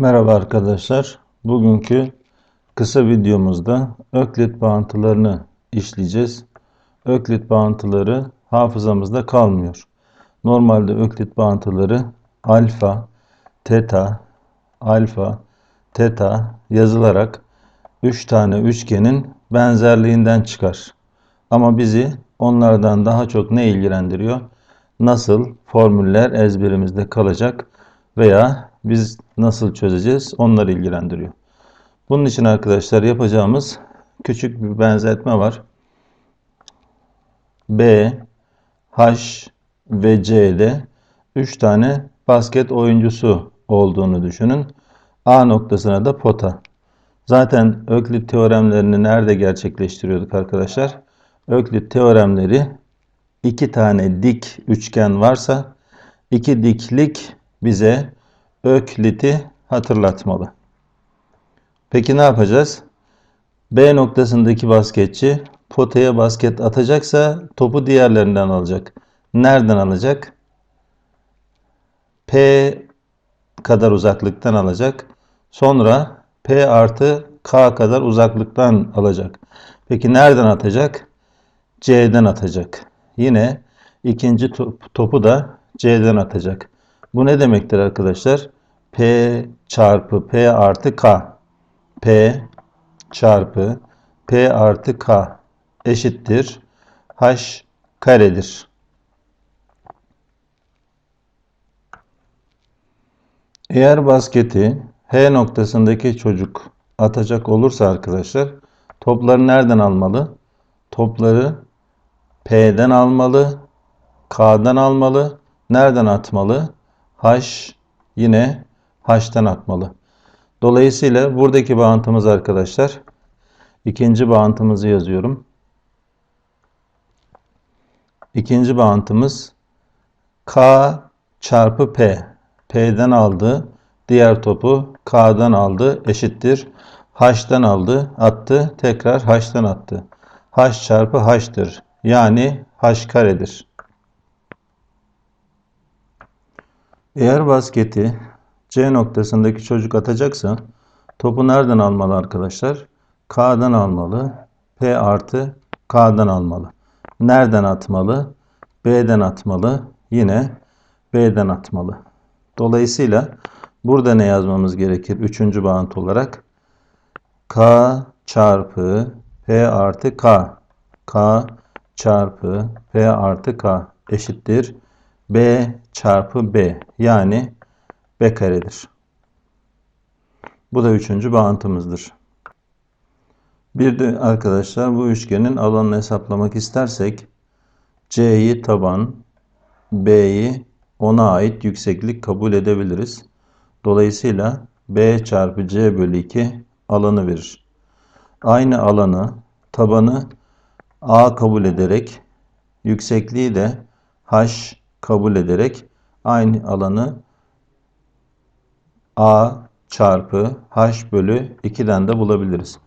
Merhaba arkadaşlar. Bugünkü kısa videomuzda Öklit bağıntılarını işleyeceğiz. Öklit bağıntıları hafızamızda kalmıyor. Normalde Öklit bağıntıları alfa, teta, alfa, teta yazılarak 3 tane üçgenin benzerliğinden çıkar. Ama bizi onlardan daha çok ne ilgilendiriyor? Nasıl formüller ezberimizde kalacak veya biz nasıl çözeceğiz onları ilgilendiriyor. Bunun için arkadaşlar yapacağımız küçük bir benzetme var. B, H ve C'de 3 tane basket oyuncusu olduğunu düşünün. A noktasına da pota. Zaten Öklit teoremlerini nerede gerçekleştiriyorduk arkadaşlar? Öklit teoremleri iki tane dik üçgen varsa iki diklik bize Öklit'i hatırlatmalı. Peki ne yapacağız? B noktasındaki basketçi potaya basket atacaksa topu diğerlerinden alacak. Nereden alacak? P kadar uzaklıktan alacak. Sonra P artı K kadar uzaklıktan alacak. Peki nereden atacak? C'den atacak. Yine ikinci topu da C'den atacak. Bu ne demektir arkadaşlar? P çarpı P artı K. P çarpı P artı K eşittir. H karedir. Eğer basketi H noktasındaki çocuk atacak olursa arkadaşlar topları nereden almalı? Topları P'den almalı, K'dan almalı. Nereden atmalı? H yine H'tan atmalı. Dolayısıyla buradaki bağıntımız arkadaşlar ikinci bağıntımızı yazıyorum. İkinci bağıntımız K çarpı P. P'den aldı. Diğer topu K'dan aldı. Eşittir. H'tan aldı. Attı. Tekrar H'tan attı. H çarpı H'tır. Yani H karedir. Eğer basketi C noktasındaki çocuk atacaksa topu nereden almalı arkadaşlar? K'dan almalı. P artı K'dan almalı. Nereden atmalı? B'den atmalı. Yine B'den atmalı. Dolayısıyla burada ne yazmamız gerekir? Üçüncü bağıntı olarak K çarpı P artı K. K çarpı P artı K eşittir. B çarpı B yani B karedir. Bu da üçüncü bağıntımızdır. Bir de arkadaşlar bu üçgenin alanını hesaplamak istersek C'yi taban, B'yi ona ait yükseklik kabul edebiliriz. Dolayısıyla B çarpı C bölü 2 alanı verir. Aynı alanı tabanı A kabul ederek yüksekliği de H kabul ederek aynı alanı A çarpı H bölü 2'den de bulabiliriz.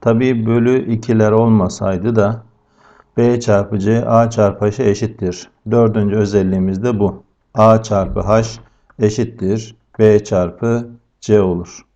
Tabi bölü 2'ler olmasaydı da B çarpı C A çarpı H'e eşittir. Dördüncü özelliğimiz de bu. A çarpı H eşittir. B çarpı C olur.